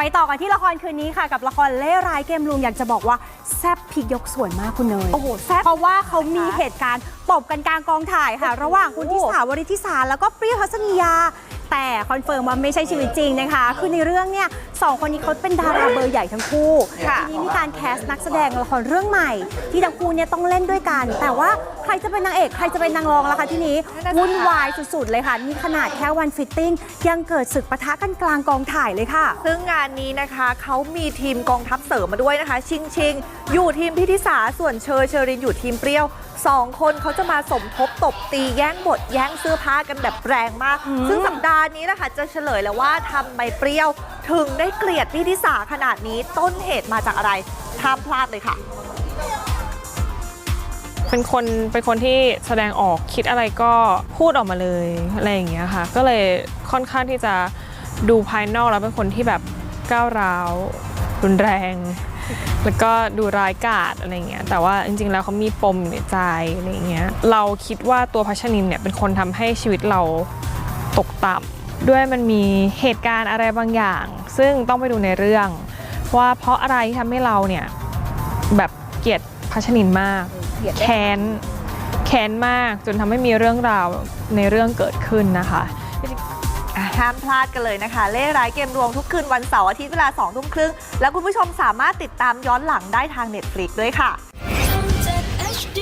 ไปต่อกันที่ละครคืนนี้ค่ะ กับละครเล่ร้ายเกมลุงอยากจะบอกว่าแซ่บพลิกยกสวยมากคุณเนยโอ้โหแซ่บเพราะว่าเขามีเหตุการณ์ตบกันกลางกองถ่ายค่ะ ระหว่างคุณทิสาวริทิสาแล้วก็เปรี้ยวทัศนียา แต่คอนเฟิร์มว่าไม่ใช่ชีวิตจริงนะคะ คือในเรื่องเนี่ยสองคนนี้เขาเป็นดาราเบอร์ใหญ่ทั้งคู่ค่ะทีนี้มีการแคสต์นักแสดงละครเรื่องใหม่ ที่ทั้งคู่เนี่ยต้องเล่นด้วยกัน แต่ว่าใครจะเป็นนางเอกใครจะเป็นนางรองล่ะคะที่นี้วุ่นวายสุดๆเลยค่ะนี่ขนาดแค่วันฟิตติ้งยังเกิดศึกปะทะกันกลางกองถ่ายเลยค่ะ ซึ่งงานนี้นะคะเขามีทีมกองทัพเสริมมาด้วยนะคะ ชิงชิงอยู่ทีมพิธิสาส่วนเชอเชอรินอยู่ทีมเปรี้ยว สองคนเขาจะมาสมทบตบตีแย่งบทแย่งเสื้อผ้ากันแบบแรงมากอืมซึ่งสัปดาห์นี้นะคะจะเฉลยแล้วว่าทำไมเปรี้ยว ถึงได้เกลียดพิธิสาขนาดนี้ต้นเหตุมาจากอะไรห้ามพลาดเลยค่ะ เป็นคนเป็นคนที่แสดงออกคิดอะไรก็พูดออกมาเลยอะไรอย่างเงี้ยค่ะ ก็เลยค่อนข้างที่จะดูภายนอกแล้วเป็นคนที่แบบก้าวร้าวรุนแรง แล้วก็ดูร้ายกาจอะไรเงี้ยแต่ว่าจริงๆแล้วเขามีปมอยู่ในใจอะไรเงี้ยเราคิดว่าตัวพัชนินเนี่ยเป็นคนทำให้ชีวิตเราตกต่ำด้วยมันมีเหตุการณ์อะไรบางอย่าง ซึ่งต้องไปดูในเรื่อง ว่าเพราะอะไรที่ทำให้เราเนี่ยแบบเกลียดพัชนินมากแค้นแค้นมากจนทำให้มีเรื่องราวในเรื่องเกิดขึ้นนะคะ ห้ามพลาดกันเลยนะคะ เล่ร้ายเกมรวงทุกคืนวันเสาร์อาทิตย์เวลา2ทุ่มครึ่ง แล้วคุณผู้ชมสามารถติดตามย้อนหลังได้ทาง Netflix ด้วยค่ะ HD